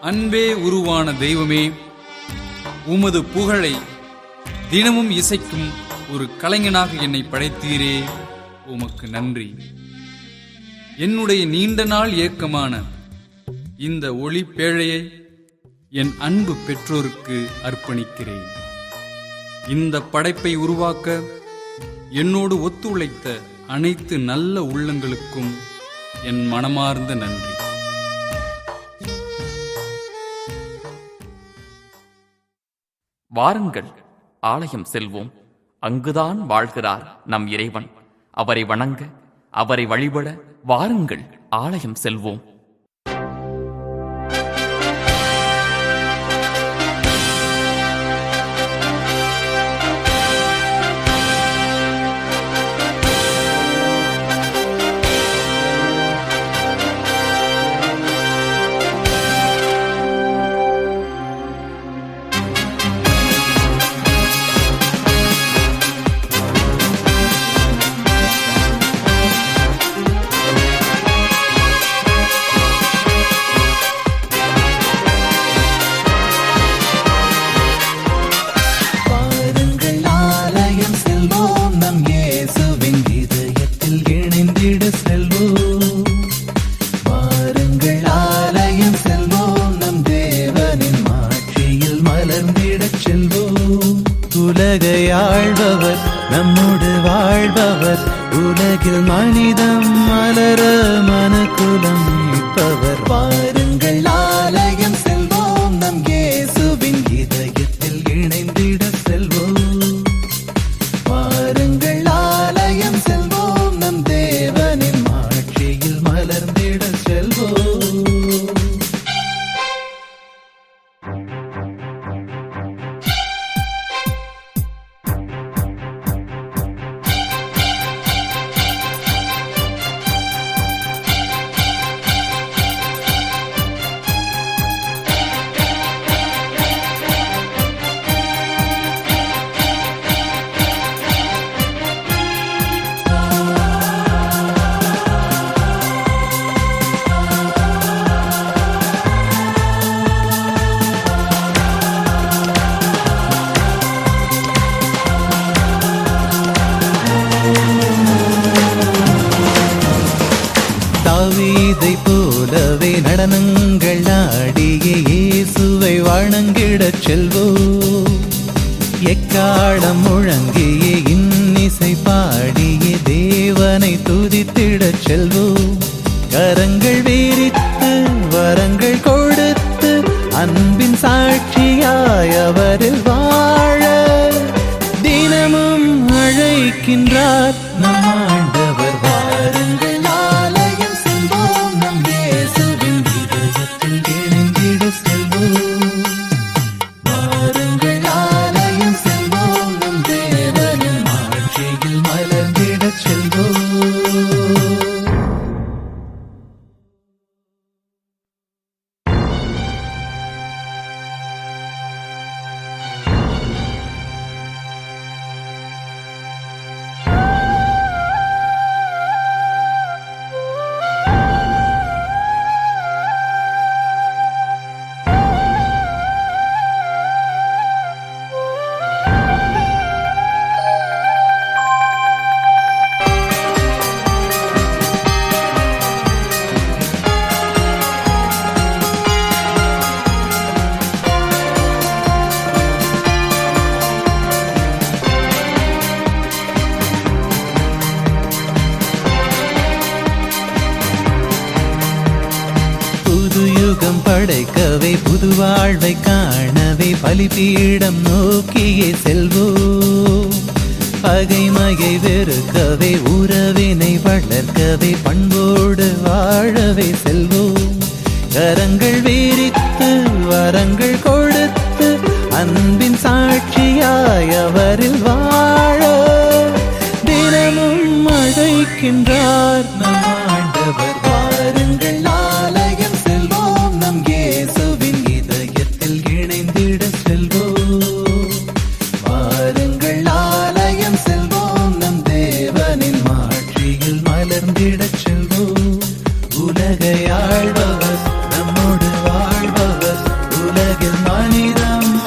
அன்பே உருவான தெய்வமே உமது புகழை தினமும் இசைக்கும் ஒரு கலைஞனாக என்னை படைத்தீரே. உமக்கு நன்றி. என்னுடைய நீண்ட நாள் ஏக்கமான இந்த ஒளி பேழையை என் அன்பு பெற்றோருக்கு அர்ப்பணிக்கிறேன். இந்த படைப்பை உருவாக்க என்னோடு ஒத்துழைத்த அனைத்து நல்ல உள்ளங்களுக்கும் என் மனமார்ந்த நன்றி. வாருங்கள் ஆலயம் செல்வோம். அங்குதான் வாழ்கிறார் நம் இறைவன். அவரை வணங்க அவரை வழிபட வாருங்கள் ஆலயம் செல்வோம். உலகில் மனிதம் இயேசுவை வணங்கிடச் செல்வோம் எக்காலம் முழங்கிய இன்னிசை பாடிய தேவனை துதித்திடச் செல்வோம் கரங்கள் வீரித்து வரங்கள் கொடுத்து அன்பின் சாட்சியாய் அவரில் வாழ. தினமும் அழைக்கின்றார் நம்மாண்ட புது யுகம் படைக்கவே புது வாழ்வை காணவே பலிபீடம் நோக்கியே செல்வோம் பகைமையை வெறுக்கவே உறவினை வளர்க்கவே பண்போடு வாழவே செல்வோம் கரங்கள் வீரித்து மனிதம்